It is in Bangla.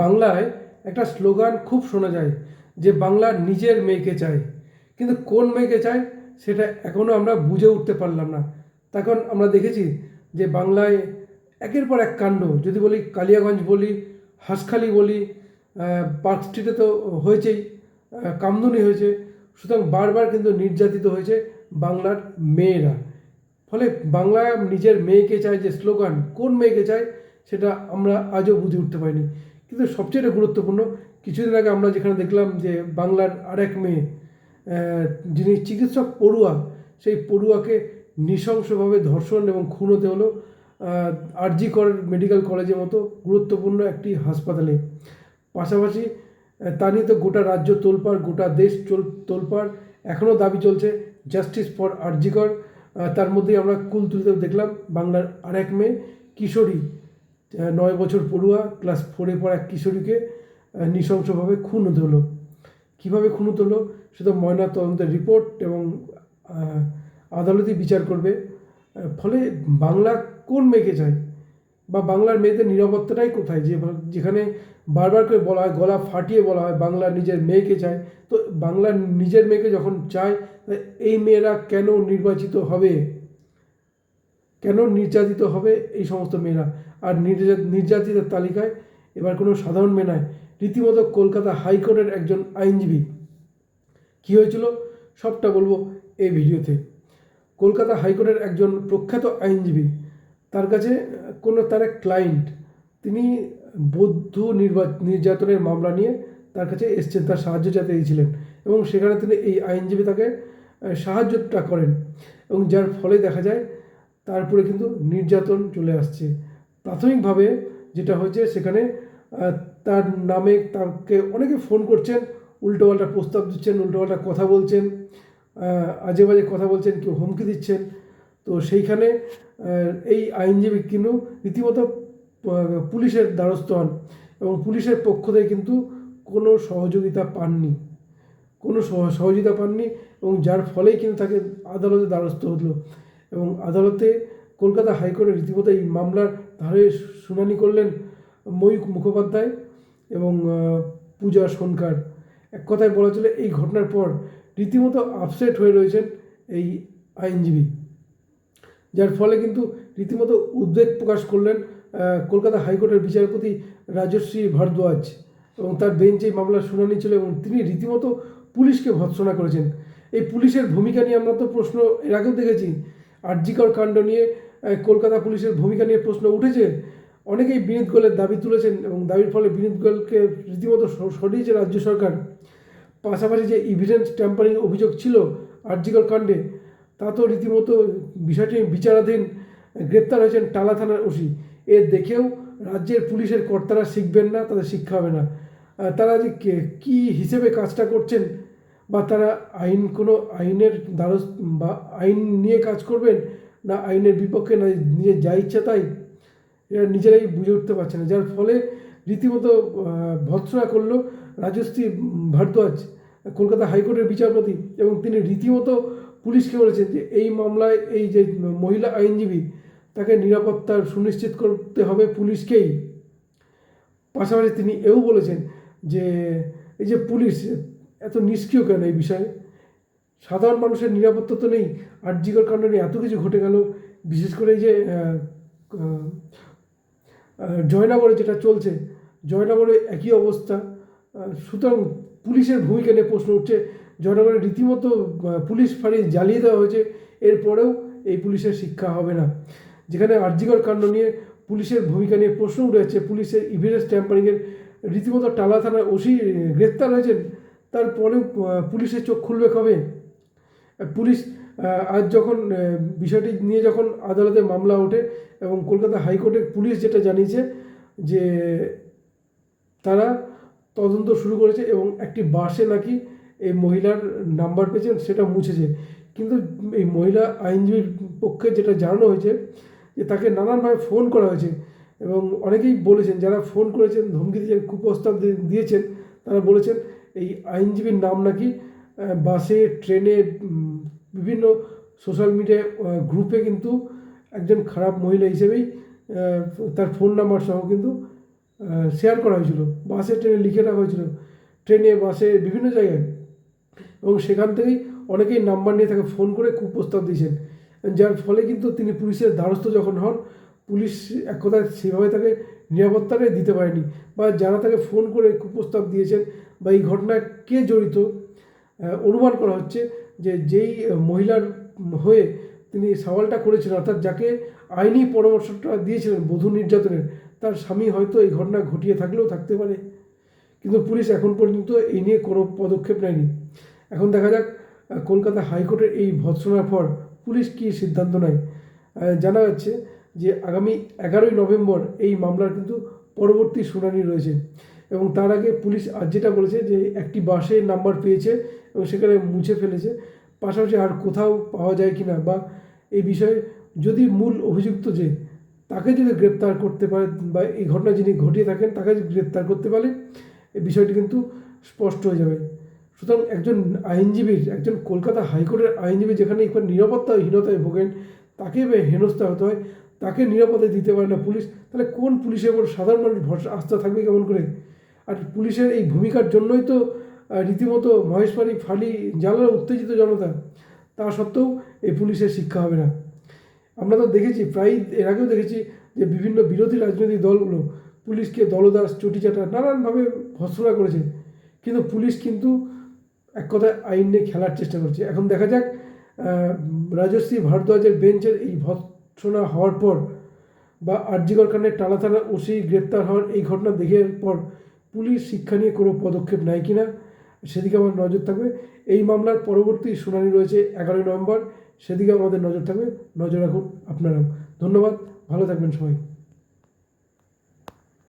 বাংলায় একটা স্লোগান খুব শোনা যায় যে বাংলা নিজের মেয়েকে চায়। কিন্তু কোন মেয়েকে চায় সেটা এখনও আমরা বুঝে উঠতে পারলাম না। তখন আমরা দেখেছি যে বাংলায় একের পর এক কাণ্ড। যদি বলি কালিয়াগঞ্জ বলি, হাঁসখালি বলি পার্ক স্ট্রিটে তো হয়েছেই কামদুনি হয়েছে। সুতরাং বারবার কিন্তু নির্যাতিত হয়েছে বাংলার মেয়েরা। ফলে বাংলা নিজের মেয়েকে চায় যে স্লোগান কোন মেয়েকে চায় সেটা আমরা আজও বুঝে উঠতে পারিনি। কিন্তু সবচেয়ে গুরুত্বপূর্ণ, কিছুদিন আগে আমরা যেখানে দেখলাম যে বাংলার আরেক মেয়ে যিনি চিকিৎসক পড়ুয়া, সেই পড়ুয়াকে নৃশংসভাবে ধর্ষণ এবং খুন হতে হলো আরজি কর মেডিকেল কলেজের মতো গুরুত্বপূর্ণ একটি হাসপাতালে। পাশাপাশি তা নিয়ে তো গোটা রাজ্য তোলপাড়, গোটা দেশ চল, তোলপাড় এখনও দাবি চলছে জাস্টিস ফর আরজিকর তার মধ্যেই আমরা কুলতুলিতেও দেখলাম বাংলার আরেক মেয়ে, কিশোরী। নয় বছর পড়ুয়া ক্লাস ফোরে পড়া এক কিশোরীকে নৃশংসভাবে খুন হতে হলো কীভাবে খুন হতে হলো সেটা ময়না তদন্তের রিপোর্ট এবং আহ, আদালতই বিচার করবে। ফলে বাংলা কোন মেয়েকে চায়? বা বাংলার মেয়েদের নিরাপত্তাটাই কোথায়? যে যেখানে বারবার করে বলা হয় গলা ফাটিয়ে বলা হয় বাংলা নিজের মেয়েকে চায়। তো বাংলা নিজের মেয়েকে যখন চায় এই মেয়েরা কেন নির্বাচিত হবে? কেন নির্যাতিত হবে এই সমস্ত মেয়েরা? আর নির্যা- নির্যাতিতের তালিকায় এবার কোনো সাধারণ মেয়ে নয় রীতিমতো কলকাতা হাইকোর্টের একজন আইনজীবী। কী হয়েছিল? সবটা বলব এই ভিডিওতে। কলকাতা হাইকোর্টের একজন প্রখ্যাত আইনজীবী, তার কাছে কোনো, তার এক ক্লায়েন্ট। তিনি বৌদ্ধ নির্যাতনের মামলা নিয়ে তার কাছে এসছেন, তার সাহায্য চাইতে এসেছিলেন এবং সেখানে তিনি এই আইনজীবী তাকে সাহায্যটা করেন। এবং যার ফলে দেখা যায় তারপরে কিন্তু নির্যাতন চলে আসছে। প্রাথমিকভাবে যেটা হয়েছে সেখানে তার নামে তাকে অনেকে ফোন করছেন উল্টোপাল্টা প্রস্তাব দিচ্ছেন উল্টোপাল্টা কথা বলছেন আজে বাজে কথা বলছেন, কেউ হুমকি দিচ্ছেন। তো সেইখানে এই আইনজীবী কিন্তু রীতিমতো পুলিশের দ্বারস্থ হন এবং পুলিশের পক্ষ থেকে কিন্তু কোনো সহযোগিতা পাননি। কোনো সহ- সহযোগিতা পাননি এবং যার ফলেই কিন্তু তাকে আদালতে দ্বারস্থ হলো। এবং আদালতে কলকাতা হাইকোর্টে রীতিমতো এই মামলার ধারে শুনানি করলেন ময়ূক মুখোপাধ্যায় এবং পূজা সোনকার। এক কথায় বলা চলে এই ঘটনার পর রীতিমতো আপসেট হয়ে রয়েছেন এই আইনজীবী, যার ফলে কিন্তু রীতিমতো উদ্বেগ প্রকাশ করলেন কলকাতা হাইকোর্টের বিচারপতি রাজশ্রী ভারদ্বাজ এবং তার বেঞ্চে মামলার শুনানি ছিল এবং তিনি রীতিমতো পুলিশকে ভৎসনা করেছেন। এই পুলিশের ভূমিকা নিয়ে আমরা তো প্রশ্ন এর আগেও দেখেছি আরজিকর কাণ্ড নিয়ে কলকাতা পুলিশের ভূমিকা নিয়ে প্রশ্ন উঠেছে। অনেকেই বিনীত গোলের দাবি তুলেছেন এবং দাবির ফলে বিনীত গোলকে রীতিমতো সরিয়েছে রাজ্য সরকার। পাশাপাশি যে ইভিডেন্স ট্যাম্পারিং অভিযোগ ছিল আরজিকর কাণ্ডে, তা তো রীতিমতো বিষয়টি বিচারাধীন গ্রেপ্তার হয়েছেন টালা থানার ওসি। এ দেখেও রাজ্যের পুলিশের কর্তারা শিখবেন না, তাদের শিক্ষা হবে না। তারা যে কী হিসেবে কাজটা করছেন বা তারা আইন কোনো আইনের দ্বারস্থ বা আইন নিয়ে কাজ করবেন না আইনের বিপক্ষে না, নিজের যা ইচ্ছা তাই এরা নিজেরাই বুঝে উঠতে পারছে না। যার ফলে রীতিমতো ভৎসনা করল রাজশ্রী ভারদ্বাজ, কলকাতা হাইকোর্টের বিচারপতি এবং তিনি রীতিমতো পুলিশকে বলেছেন যে এই মামলায় এই যে মহিলা আইনজীবী, তাকে নিরাপত্তা সুনিশ্চিত করতে হবে পুলিশকেই। পাশাপাশি তিনি এও বলেছেন যে এই যে পুলিশ এত নিষ্ক্রিয় কেন এই বিষয়ে? সাধারণ মানুষের নিরাপত্তা তো নেই আর্যিকর কাণ্ড এত কিছু ঘটে গেল, বিশেষ করে যে জয়নগরে যেটা চলছে, জয়নগরে একই অবস্থা। সুতরাং পুলিশের ভূমিকা নিয়ে প্রশ্ন উঠছে, জয়নগরে রীতিমতো পুলিশ ফাঁড়ি জ্বালিয়ে দেওয়া হয়েছে, এরপরেও এই পুলিশের শিক্ষা হবে না। যেখানে আর্যিকর কাণ্ড নিয়ে পুলিশের ভূমিকা নিয়ে প্রশ্ন উঠেছে, পুলিশের ইভিডেন্স ট্যাম্পারিংয়ের রীতিমতো টালা থানায় ওসি গ্রেপ্তার হয়েছেন তারপরেও পুলিশের চোখ খুলবে কবে? পুলিশ আজ যখন বিষয়টি নিয়ে যখন আদালতে মামলা ওঠে এবং কলকাতা হাইকোর্টের পুলিশ যেটা জানিয়েছে যে তারা তদন্ত শুরু করেছে এবং একটি বাসে নাকি এই মহিলার নাম্বার পেয়েছেন সেটা মুছেছে। কিন্তু এই মহিলা আইনজীবীর পক্ষে যেটা জানানো হয়েছে যে তাকে নানানভাবে ফোন করা হয়েছে এবং অনেকেই বলেছেন, যারা ফোন করেছেন, ধমকি দিয়েছেন, কুপ্রস্তাব দিয়েছেন, তারা বলেছেন এই আইনজীবীর নাম নাকি বাসে, ট্রেনে বিভিন্ন সোশ্যাল মিডিয়া গ্রুপে কিন্তু একজন খারাপ মহিলা হিসেবেই তার ফোন নাম্বার সহ কিন্তু শেয়ার করা হয়েছিল। বাসে, ট্রেনে লিখে রাখা হয়েছিল। ট্রেনে, বাসে, বিভিন্ন জায়গায়। এবং সেখান থেকেই অনেকেই নাম্বার নিয়ে তাকে ফোন করে কুপ্রস্তাব দিয়েছেন। যার ফলে কিন্তু তিনি পুলিশের দ্বারস্থ যখন হন, পুলিশ এক কথায় সেভাবে তাকে নিরাপত্তাটাই দিতে পারেনি। বা যারা তাকে ফোন করে কুপ্রস্তাব দিয়েছেন বা এই ঘটনায় কে জড়িত অনুমান করা হচ্ছে যে যেই মহিলার হয়ে তিনি সওয়ালটা করেছিলেন অর্থাৎ যাকে আইনি পরামর্শটা দিয়েছিলেন বধূ নির্যাতনের, তার স্বামী হয়তো এই ঘটনা ঘটিয়ে থাকলেও থাকতে পারে। কিন্তু পুলিশ এখন পর্যন্ত এই নিয়ে কোনো পদক্ষেপ নেয়নি। এখন দেখা যাক কলকাতা হাইকোর্টের এই ভৎসনার পর পুলিশ কী সিদ্ধান্ত নেয়। জানা যাচ্ছে যে আগামী এগারোই নভেম্বর এই মামলার কিন্তু পরবর্তী শুনানি রয়েছে এবং তার আগে পুলিশ আজ যেটা বলেছে যে একটি বাসে নাম্বার পেয়েছে এবং সেখানে মুছে ফেলেছে। পাশাপাশি আর কোথাও পাওয়া যায় কিনা বা এই বিষয়ে যদি মূল অভিযুক্ত যে তাকে যদি গ্রেপ্তার করতে পারে বা এই ঘটনা যিনি ঘটিয়ে থাকেন তাকে যদি গ্রেপ্তার করতে পারে এই বিষয়টি কিন্তু স্পষ্ট হয়ে যাবে। সুতরাং একজন আইনজীবীর, একজন কলকাতা হাইকোর্টের আইনজীবী যেখানে একবার নিরাপত্তাহীনতায় ভোগেন, তাকে হেনস্থা হতে হয়। তাকে নিরাপদে দিতে পারে না পুলিশ, তাহলে কোন পুলিশের উপর সাধারণ মানুষ ভরসা, আস্থা থাকবে কেমন করে? আর পুলিশের এই ভূমিকার জন্যই তো রীতিমতো মহেশবাড়ি ফালি জ্বালার উত্তেজিত জনতা, তা সত্ত্বেও এই পুলিশের শিক্ষা হবে না। আমরা তো দেখেছি প্রায় এর আগেও দেখেছি যে বিভিন্ন বিরোধী রাজনৈতিক দলগুলো পুলিশকে দলদাস চটিচাটা নানানভাবে ভৎসনা করেছে। কিন্তু পুলিশ কিন্তু এক কথায় আইন নিয়ে খেলার চেষ্টা করছে। এখন দেখা যাক রাজশ্রী ভারদ্বাজের বেঞ্চের এই ভৎসনা হওয়ার পর বা আর্যিকর খানের টালা থানা ওসি গ্রেপ্তার হওয়ার এই ঘটনা দেখে পর পুলিশ শিক্ষা নিয়ে কোনো পদক্ষেপ নেয় কি না সেদিকে আমার নজর থাকবে। এই মামলার পরবর্তী শুনানি রয়েছে এগারোই নভেম্বর সেদিকে আমাদের নজর থাকবে। নজর রাখুন আপনারাও। ধন্যবাদ। ভালো থাকবেন সবাই।